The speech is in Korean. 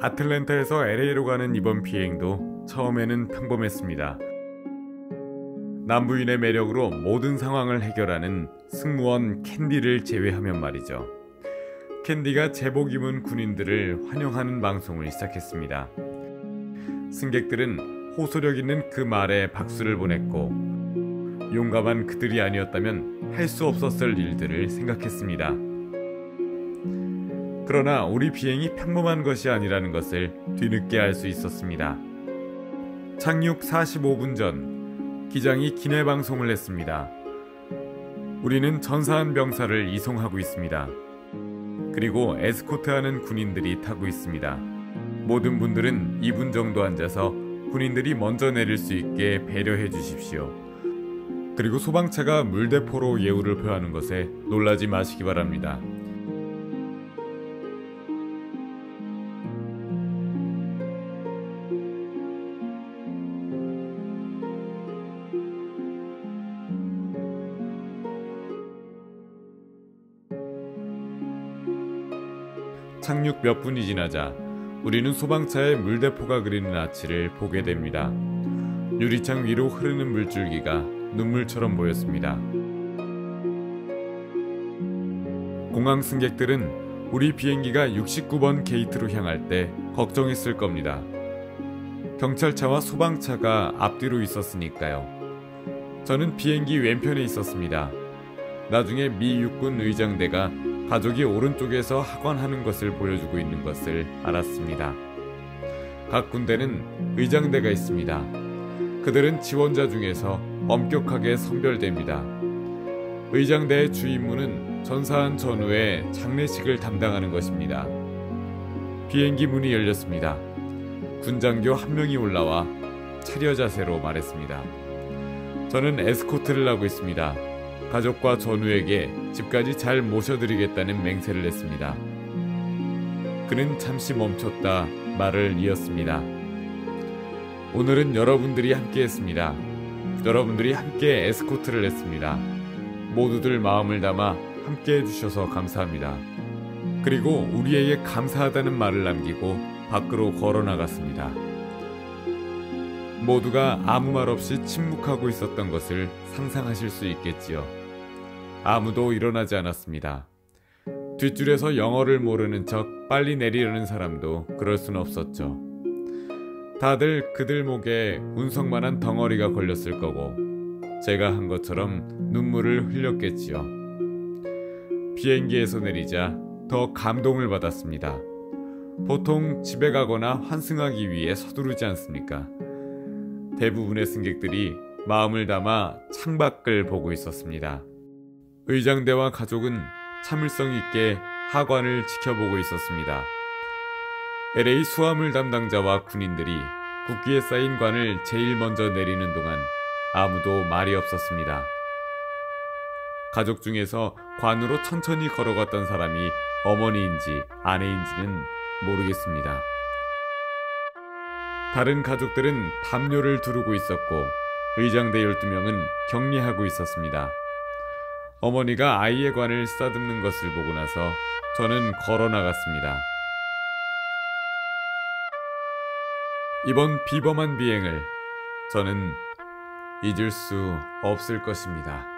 아틀랜타에서 LA로 가는 이번 비행도 처음에는 평범했습니다. 남부인의 매력으로 모든 상황을 해결하는 승무원 캔디를 제외하면 말이죠. 캔디가 제복 입은 군인들을 환영하는 방송을 시작했습니다. 승객들은 호소력 있는 그 말에 박수를 보냈고 용감한 그들이 아니었다면 할 수 없었을 일들을 생각했습니다. 그러나 우리 비행이 평범한 것이 아니라는 것을 뒤늦게 알 수 있었습니다. 착륙 45분 전 기장이 기내 방송을 했습니다. 우리는 전사한 병사를 이송하고 있습니다. 그리고 에스코트하는 군인들이 타고 있습니다. 모든 분들은 2분 정도 앉아서 군인들이 먼저 내릴 수 있게 배려해 주십시오. 그리고 소방차가 물대포로 예우를 표하는 것에 놀라지 마시기 바랍니다. 착륙 몇 분이 지나자 우리는 소방차에 물대포가 그리는 아치를 보게 됩니다. 유리창 위로 흐르는 물줄기가 눈물처럼 보였습니다. 공항 승객들은 우리 비행기가 69번 게이트로 향할 때 걱정했을 겁니다. 경찰차와 소방차가 앞뒤로 있었으니까요. 저는 비행기 왼편에 있었습니다. 나중에 미 육군 의장대가 가족이 오른쪽에서 학원하는 것을 보여주고 있는 것을 알았습니다. 각 군대는 의장대가 있습니다. 그들은 지원자 중에서 엄격하게 선별됩니다. 의장대의 주임무는 전사한 전후의 장례식을 담당하는 것입니다. 비행기 문이 열렸습니다. 군장교 한 명이 올라와 차려 자세로 말했습니다. 저는 에스코트를 하고 있습니다. 가족과 전우에게 집까지 잘 모셔드리겠다는 맹세를 했습니다. 그는 잠시 멈췄다 말을 이었습니다. 오늘은 여러분들이 함께 했습니다. 여러분들이 함께 에스코트를 했습니다. 모두들 마음을 담아 함께 해주셔서 감사합니다. 그리고 우리에게 감사하다는 말을 남기고 밖으로 걸어 나갔습니다. 모두가 아무 말 없이 침묵하고 있었던 것을 상상하실 수 있겠지요. 아무도 일어나지 않았습니다. 뒷줄에서 영어를 모르는 척 빨리 내리려는 사람도 그럴 순 없었죠. 다들 그들 목에 운석만한 덩어리가 걸렸을 거고 제가 한 것처럼 눈물을 흘렸겠지요. 비행기에서 내리자 더 감동을 받았습니다. 보통 집에 가거나 환승하기 위해 서두르지 않습니까? 대부분의 승객들이 마음을 담아 창밖을 보고 있었습니다. 의장대와 가족은 참을성 있게 하관을 지켜보고 있었습니다. LA 수화물 담당자와 군인들이 국기에 쌓인 관을 제일 먼저 내리는 동안 아무도 말이 없었습니다. 가족 중에서 관으로 천천히 걸어갔던 사람이 어머니인지 아내인지는 모르겠습니다. 다른 가족들은 담요를 두르고 있었고 의장대 12명은 격리하고 있었습니다. 어머니가 아이의 관을 쓰다듬는 것을 보고 나서 저는 걸어 나갔습니다. 이번 비범한 비행을 저는 잊을 수 없을 것입니다.